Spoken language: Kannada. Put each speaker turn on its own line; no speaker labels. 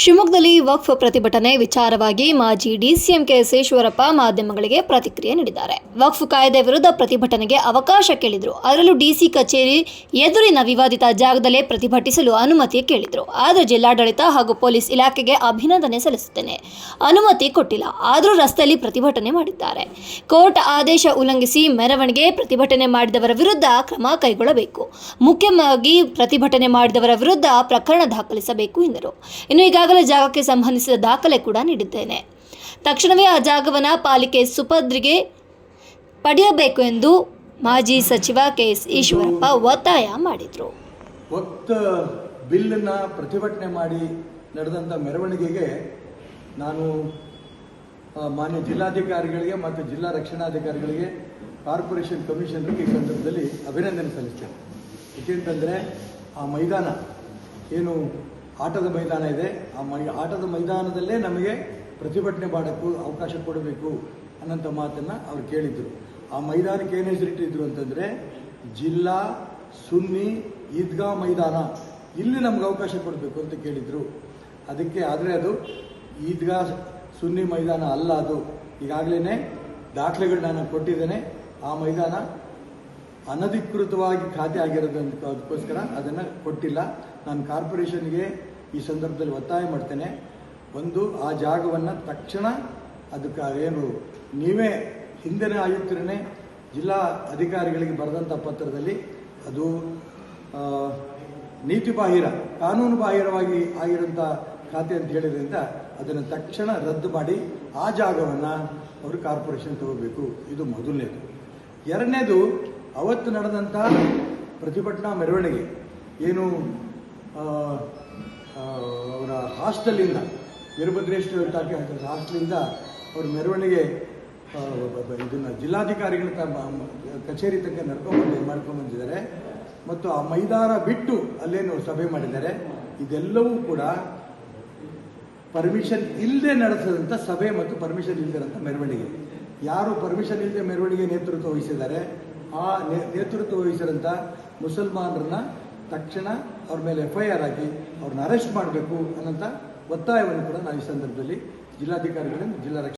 ಶಿವಮೊಗ್ಗದಲ್ಲಿ ವಕ್ಫ್ ಪ್ರತಿಭಟನೆ ವಿಚಾರವಾಗಿ ಮಾಜಿ ಡಿಸಿಎಂ ಈಶ್ವರಪ್ಪ ಮಾಧ್ಯಮಗಳಿಗೆ ಪ್ರತಿಕ್ರಿಯೆ ನೀಡಿದ್ದಾರೆ. ವಕ್ಫ್ ಕಾಯ್ದೆ ವಿರುದ್ಧ ಪ್ರತಿಭಟನೆಗೆ ಅವಕಾಶ ಕೇಳಿದ್ರು. ಅದರಲ್ಲೂ ಡಿಸಿ ಕಚೇರಿ ಎದುರಿನ ವಿವಾದಿತ ಜಾಗದಲ್ಲೇ ಪ್ರತಿಭಟಿಸಲು ಅನುಮತಿ ಕೇಳಿದ್ರು. ಆದರೆ ಜಿಲ್ಲಾಡಳಿತ ಹಾಗೂ ಪೊಲೀಸ್ ಇಲಾಖೆಗೆ ಅಭಿನಂದನೆ ಸಲ್ಲಿಸುತ್ತೇನೆ. ಅನುಮತಿ ಕೊಟ್ಟಿಲ್ಲ. ಆದರೂ ರಸ್ತೆಯಲ್ಲಿ ಪ್ರತಿಭಟನೆ ಮಾಡಿದ್ದಾರೆ. ಕೋರ್ಟ್ ಆದೇಶ ಉಲ್ಲಂಘಿಸಿ ಮೆರವಣಿಗೆ ಪ್ರತಿಭಟನೆ ಮಾಡಿದವರ ವಿರುದ್ಧ ಕ್ರಮ ಕೈಗೊಳ್ಳಬೇಕು. ಮುಖ್ಯವಾಗಿ ಪ್ರತಿಭಟನೆ ಮಾಡಿದವರ ವಿರುದ್ಧ ಪ್ರಕರಣ ದಾಖಲಿಸಬೇಕು ಎಂದರು. ಇನ್ನು ಈಗಾಗಲೇ ಜಾಗಕ್ಕೆ ಸಂಬಂಧಿಸಿದ ದಾಖಲೆ ಕೂಡ ನೀಡಿದ್ದೇನೆ. ತಕ್ಷಣವೇ ಆ ಜಾಗವನ್ನು ಪಾಲಿಕೆ ಸುಪದ್ರಿಗೆ ಪಡೆಯಬೇಕು ಎಂದು ಮಾಜಿ ಸಚಿವ ಕೆ ಎಸ್ ಈಶ್ವರಪ್ಪ ಒತ್ತಾಯ ಮಾಡಿದರು.
ಬಿಲ್ಲನ್ನ ಪ್ರತಿಭಟನೆ ಮಾಡಿ ನಡೆದಂಥ ಮೆರವಣಿಗೆಗೆ ನಾನು ಮಾನ್ಯ ಜಿಲ್ಲಾಧಿಕಾರಿಗಳಿಗೆ ಮತ್ತು ಜಿಲ್ಲಾ ರಕ್ಷಣಾಧಿಕಾರಿಗಳಿಗೆ ಕಾರ್ಪೊರೇಷನ್ ಕಮಿಷನರ್ಗೆ ಈ ಸಂದರ್ಭದಲ್ಲಿ ಅಭಿನಂದನೆ ಸಲ್ಲಿಸ್ತೇನೆ. ಏಕೆಂತಂದರೆ ಆ ಮೈದಾನ ಏನು ಆಟದ ಮೈದಾನ ಇದೆ. ಆ ಮೈ, ಆಟದ ಮೈದಾನದಲ್ಲೇ ನಮಗೆ ಪ್ರತಿಭಟನೆ ಮಾಡೋಕ್ಕೂ ಅವಕಾಶ ಕೊಡಬೇಕು ಅನ್ನೋಂಥ ಮಾತನ್ನು ಅವ್ರು ಕೇಳಿದ್ರು. ಆ ಮೈದಾನಕ್ಕೆ ಏನು ಹೆಸರಿಟ್ಟಿದ್ರು ಅಂತಂದರೆ, ಜಿಲ್ಲಾ ಸುನ್ನಿ ಈದ್ಗಾ ಮೈದಾನ. ಇಲ್ಲಿ ನಮ್ಗೆ ಅವಕಾಶ ಕೊಡಬೇಕು ಅಂತ ಕೇಳಿದರು. ಅದಕ್ಕೆ ಆದರೆ ಅದು ಈದ್ಗಾ ಸುನ್ನಿ ಮೈದಾನ ಅಲ್ಲ ಅದು. ಈಗಾಗಲೇ ದಾಖಲೆಗಳು ನಾನು ಕೊಟ್ಟಿದ್ದೇನೆ. ಆ ಮೈದಾನ ಅನಧಿಕೃತವಾಗಿ ಖಾತೆ ಆಗಿರೋದಕ್ಕೋಸ್ಕರ ಅದಕ್ಕೋಸ್ಕರ ಅದನ್ನು ಕೊಟ್ಟಿಲ್ಲ. ನಾನು ಕಾರ್ಪೊರೇಷನ್ಗೆ ಈ ಸಂದರ್ಭದಲ್ಲಿ ಒತ್ತಾಯ ಮಾಡ್ತೇನೆ. ಒಂದು, ಆ ಜಾಗವನ್ನು ತಕ್ಷಣ ಅದಕ್ಕೆ ಏನು, ನೀವೇ ಹಿಂದಿನ ಆಯುಕ್ತರನ್ನೇ ಜಿಲ್ಲಾ ಅಧಿಕಾರಿಗಳಿಗೆ ಬರೆದಂಥ ಪತ್ರದಲ್ಲಿ ಅದು ನೀತಿ ಬಾಹಿರ ಕಾನೂನು ಬಾಹಿರವಾಗಿ ಆಗಿರೋಂಥ ಖಾತೆ ಅಂತ ಹೇಳಿದ್ರಿಂದ ಅದನ್ನು ತಕ್ಷಣ ರದ್ದು ಮಾಡಿ ಆ ಜಾಗವನ್ನು ಅವರು ಕಾರ್ಪೊರೇಷನ್ ತಗೋಬೇಕು. ಇದು ಮೊದಲನೇದು. ಎರಡನೇದು ಅವತ್ತು ನಡೆದಂಥ ಪ್ರತಿಭಟನಾ ಮೆರವಣಿಗೆ ಏನು ಅವರ ಹಾಸ್ಟೆಲಿಂದ, ವೀರಭದ್ರೇಶ್ವರ ಟಾಕಿ ಹಾಸ್ಟೆಲಿಂದ ಅವ್ರ ಮೆರವಣಿಗೆ ಇದನ್ನು ಜಿಲ್ಲಾಧಿಕಾರಿಗಳ ಕಚೇರಿ ತನಕ ನಡ್ಕೊಂಡ್ಬಂದು ಮಾಡ್ಕೊಂಡ್ಬಂದಿದ್ದಾರೆ ಮತ್ತು ಆ ಮೈದಾನ ಬಿಟ್ಟು ಅಲ್ಲೇನು ಸಭೆ ಮಾಡಿದ್ದಾರೆ. ಇದೆಲ್ಲವೂ ಕೂಡ ಪರ್ಮಿಷನ್ ಇಲ್ಲದೆ ನಡೆಸಿದಂಥ ಸಭೆ ಮತ್ತು ಪರ್ಮಿಷನ್ ಇಲ್ಲದಿರೋಂಥ ಮೆರವಣಿಗೆ. ಯಾರು ಪರ್ಮಿಷನ್ ಇಲ್ಲದೆ ಮೆರವಣಿಗೆ ನೇತೃತ್ವ ವಹಿಸಿದ್ದಾರೆ? ಆ ನೇತೃತ್ವ ವಹಿಸಿದಂಥ ಮುಸಲ್ಮಾನರನ್ನ ತಕ್ಷಣ ಅವ್ರ ಮೇಲೆ ಎಫ್ ಐ ಆರ್ ಹಾಕಿ ಅವ್ರನ್ನ ಅರೆಸ್ಟ್ ಮಾಡಬೇಕು ಅನ್ನೋಂಥ ಒತ್ತಾಯವನ್ನು ಕೂಡ ನಾವು ಈ ಸಂದರ್ಭದಲ್ಲಿ ಜಿಲ್ಲಾಧಿಕಾರಿಗಳಿಂದ ಜಿಲ್ಲಾ